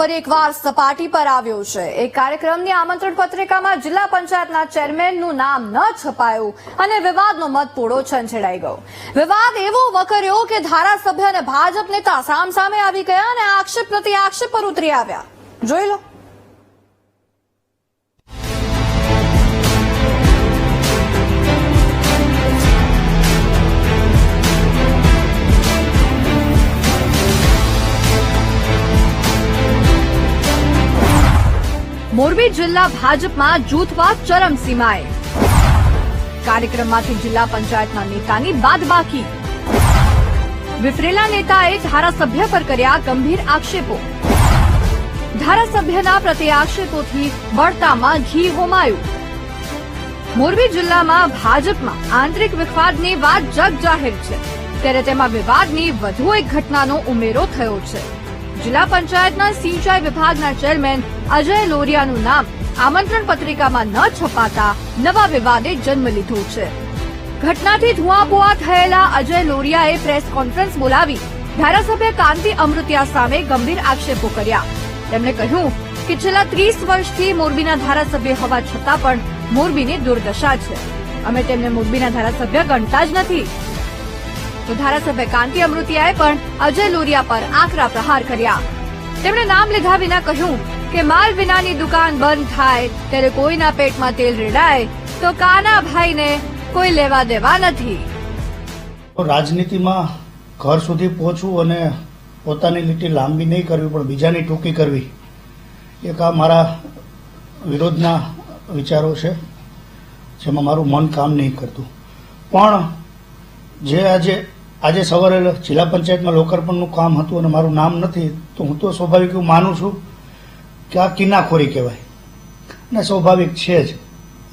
ફરી એકવાર સપાટી પર આવ્યો છે. એક કાર્યક્રમની આમંત્રણ પત્રિકામાં જિલ્લા પંચાયતના ચેરમેનનું નામ ન છપાયું અને વિવાદનો મત મતપૂડો છંછેડાઈ ગયો. વિવાદ એવો વકર્યો કે ધારાસભ્ય અને ભાજપ નેતા સામસામે આવી ગયા અને આક્ષેપ પ્રતિ આક્ષેપ પર ઉતરી આવ્યા. જોઈ લો. મોરબી જિલ્લા ભાજપમાં જૂથવાદ ચરમસીમાએ કાર્યક્રમમાંથી જિલ્લા પંચાયતના નેતાની બાદબાકી. વિફરેલા નેતાએ ધારાસભ્ય પર કર્યા ગંભીર આક્ષેપો. ધારાસભ્યના પ્રતિ આક્ષેપોથી બળતામાં ઘી હોમાયું. મોરબી જિલ્લામાં ભાજપમાં આંતરિક વિવાદની વાત જગ જાહેર છે. ત્યારે તેમાં વિવાદની વધુ એક ઘટનાનો ઉમેરો થયો છે. જિલ્લા પંચાયતના સિંચાઈ વિભાગના ચેરમેન અજય લોરિયાનું નામ આમંત્રણ પત્રિકામાં ન છપાતા નવા વિવાદે જન્મ લીધો છે. ઘટનાથી ધુઆબુઆ થયેલા અજય લોરિયાએ પ્રેસ કોન્ફરન્સ બોલાવી ધારાસભ્ય કાંતિ અમૃતિયા સામે ગંભીર આક્ષેપો કર્યા. તેમણે કહ્યું કે છેલ્લા ત્રીસ વર્ષથી મોરબીના ધારાસભ્ય હોવા છતાં પણ મોરબીની દુર્દશા છે. અમે તેમને મોરબીના ધારાસભ્ય ગણતા જ નથી. તો ધારાસભ્ય કાંતિ અમૃતિયાએ પણ અજય લોરિયા પર આકરા પ્રહાર કર્યા. તેમણે નામ લીધા વિના કહ્યું કે માલ વિનાની દુકાન બંધ થાય, ત્યારે કોઈના પેટમાં તેલ રેડાય, તો કાના ભાઈને કોઈ લેવા દેવા નથી. રાજનીતિમાં ઘર સુધી પહોંચવું અને પોતાની લીટી લાંબી નહીં કરવી, પણ બીજાની ટૂંકી કરવી એક આ મારા વિરોધના વિચારો છે, જેમાં મારું મન કામ નહીં કરતું. પણ જે આજે આજે સવારે જિલ્લા પંચાયતમાં લોકાર્પણનું કામ હતું અને મારું નામ નથી, તો હું તો સ્વાભાવિક એવું માનું છું કે આ કિનાખોરી કહેવાય. અને સ્વાભાવિક છે જ.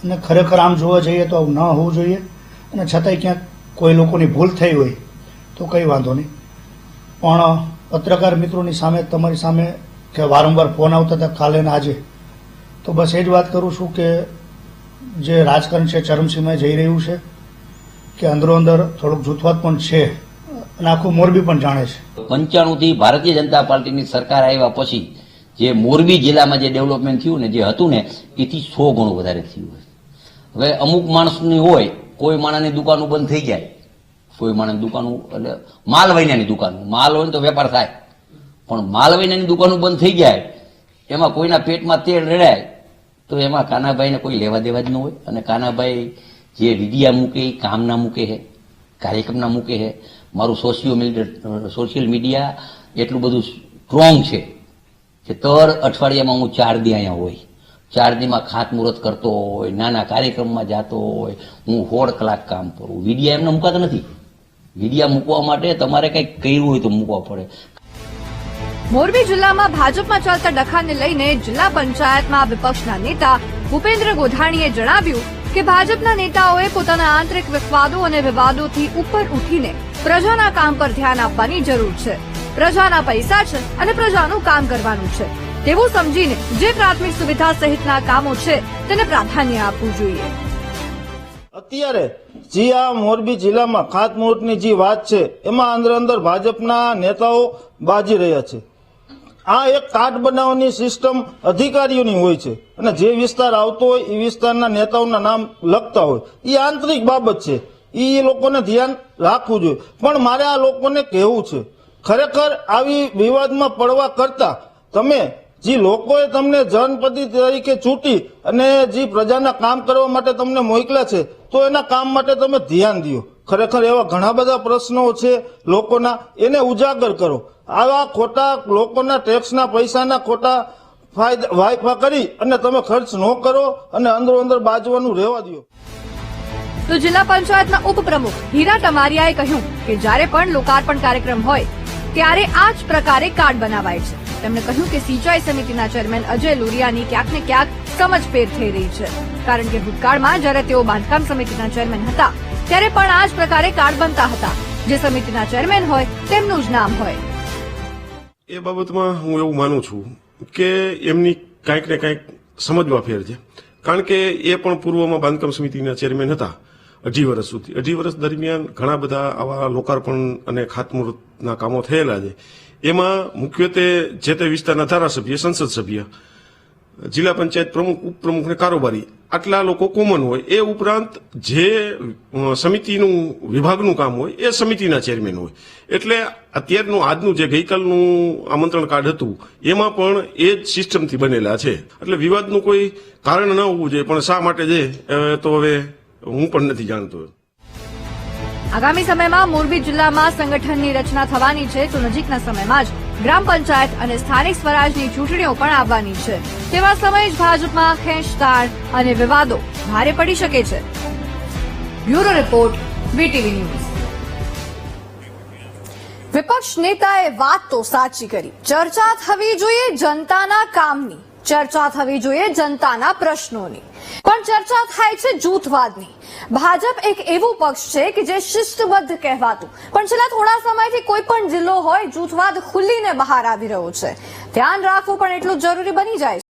અને ખરેખર આમ જોવા જઈએ તો આવું ન હોવું જોઈએ. અને છતાંય ક્યાંક કોઈ લોકોની ભૂલ થઈ હોય તો કંઈ વાંધો નહીં. પણ પત્રકાર મિત્રોની સામે, તમારી સામે કે વારંવાર ફોન આવતા હતા કાલે ને આજે, તો બસ એ જ વાત કરું છું કે જે રાજકારણ છે, ચરમસીમાએ જઈ રહ્યું છે, કે અંદરો અંદર થોડુંક જૂથવાદ પણ છે. અને આખું મોરબી પણ જાણે છે. પંચાણુંથી ભારતીય જનતા પાર્ટીની સરકાર આવ્યા પછી જે મોરબી જિલ્લામાં જે ડેવલપમેન્ટ થયું ને જે હતું ને, એથી સો ગણું વધારે થયું હોય. હવે અમુક માણસની હોય, કોઈ માણસની દુકાનો બંધ થઈ જાય. કોઈ માણસની દુકાનો, એટલે માલ વૈનાની દુકાનો. માલ હોય તો વેપાર થાય. પણ માલ વૈનાની દુકાનો બંધ થઈ જાય, એમાં કોઈના પેટમાં તેલ રેડાય, તો એમાં કાનાભાઈને કોઈ લેવા દેવા જ ન હોય. અને કાનાભાઈ જે વિડિયા મૂકે એ કામના મૂકે છે, કાર્યક્રમના મૂકે છે. મારું સોશિયો સોશિયલ મીડિયા એટલું બધું સ્ટ્રોંગ છે. કે દર અઠવાડિયામાં હું ચાર દી અહીંયા હોય. ચાર દીમાં ખાતમુહૂર્ત કરતો હોય, નાના કાર્યક્રમમાં જતો હોય, હું હોળ કલાક કામ કરું. વિડિયા એમને મુકાતા નથી. વિડિયા મૂકવા માટે તમારે કંઈક કર્યું હોય તો મૂકવા પડે. મોરબી જિલ્લામાં ભાજપમાં ચાલતા ડખાને લઈને જિલ્લા પંચાયતમાં વિપક્ષના નેતા ભૂપેન્દ્ર ગોધાણીએ જણાવ્યું કે ભાજપના નેતાઓએ પોતાના આંતરિક વિવાદો અને વિવાદોથી ઉપર ઉઠીને પ્રજાના કામ પર ધ્યાન આપવાની જરૂર છે. પ્રજાના પૈસા છે અને પ્રજાનું કામ કરવાનું છે. તેવું સમજીને જે પ્રાથમિક સુવિધા સહિતના કામો છે, તેને પ્રાધાન્ય આપવું જોઈએ. અત્યારે જે આ મોરબી જિલ્લામાં ખાતમુહૂર્તની જે વાત છે, એમાં અંદર અંદર ભાજપના નેતાઓ બાજી રહ્યા છે. આ એક કાર્ડ બનાવવાની સિસ્ટમ અધિકારીઓની હોય છે અને જે વિસ્તાર આવતો હોય એ વિસ્તારના નેતાઓના નામ લખતા હોય. એ આંતરિક બાબત છે. એ લોકોને ધ્યાન રાખવું જોઈએ. પણ મારે આ લોકોને કહેવું છે ખરેખર આવી વિવાદમાં પડવા કરતા તમે જે લોકોએ તમને જનપતિ તરીકે ચૂંટી અને જે પ્રજાના કામ કરવા માટે તમને મોકલ્યા છે, તો એના કામ માટે તમે ધ્યાન દો ખરેખર એવા ઘણા બધા પ્રશ્નો છે લોકોના. એને ઉજાગર કરો. આવા ખોટા લોકોના ટેક્સના પૈસાના ખોટા ફાયદા, વાયફા કરી અને તમે ખર્ચ ન કરો અને અંદરો અંદર બાજવાનું રહેવા દો તો જિલ્લા પંચાયતના ઉપપ્રમુખ હીરા ટમારિયાએ કહ્યું કે જ્યારે પણ લોકાર્પણ કાર્યક્રમ હોય ત્યારે આ જ પ્રકારે કાર્ડ બનાવાય છે. તેમણે કહ્યું કે સિંચાઈ સમિતિના ચેરમેન અજય લુરિયાની ક્યાંક ને ક્યાંક સમજફેર થઈ રહી છે. કારણ કે ભૂતકાળમાં જ્યારે તેઓ બાંધકામ સમિતિના ચેરમેન હતા, ત્યારે પણ આ જ પ્રકારે કાર્ડ બનતા હતા. જે સમિતિના ચેરમેન હોય, તેમનું જ નામ હોય. એ બાબતમાં હું એવું માનું છું કે એમની કાંઈક ને કાંઈક સમજવા ફેર છે. કારણ કે એ પણ પૂર્વમાં બાંધકામ સમિતિના ચેરમેન હતા. અઢી વર્ષ સુધી. અઢી વર્ષ દરમિયાન ઘણા બધા આવા લોકાર્પણ અને ખાતમુહૂર્તના કામો થયેલા છે. એમાં મુખ્યત્વે જે તે વિસ્તારના ધારાસભ્ય, સંસદ સભ્ય, જિલ્લા પંચાયત પ્રમુખ, ઉપપ્રમુખ ને કારોબારી, આટલા લોકો કોમન હોય. એ ઉપરાંત જે સમિતિનું, વિભાગનું કામ હોય, એ સમિતિના ચેરમેન હોય. એટલે અત્યારનું, આજનું જે ગઈકાલનું આમંત્રણ કાર્ડ હતું, એમાં પણ એ જ સિસ્ટમથી બનેલા છે. એટલે વિવાદનું કોઈ કારણ ન હોવું જોઈએ. પણ શા માટે છે? તો હવે હું પણ નથી જાણતો. આગામી સમયમાં મોરબી જિલ્લામાં સંગઠનની રચના થવાની છે, તો નજીકના સમયમાં જ ગ્રામ પંચાયત અને સ્થાનિક સ્વરાજની ચૂંટણીઓ પણ આવવાની છે. તેવા સમયે જ ભાજપમાં ખેંચતાણ અને વિવાદો ભારે પડી શકે છે. Bureau report, VTV news. વિપક્ષ નેતાએ વાત તો સાચી કરી. ચર્ચા થવી જોઈએ જનતાના કામની. ચર્ચા થવી જોઈએ જનતાના પ્રશ્નોની. પણ ચર્ચા થાય છે જૂથવાદની. ભાજપ એક એવું પક્ષ છે કે જે શિસ્તબદ્ધ કહેવાતું. પણ છેલ્લા થોડા સમયથી કોઈ પણ જિલ્લો હોય, જૂથવાદ ખુલ્લીને બહાર આવી રહ્યો છે. ધ્યાન રાખવું પણ એટલું જરૂરી બની જાય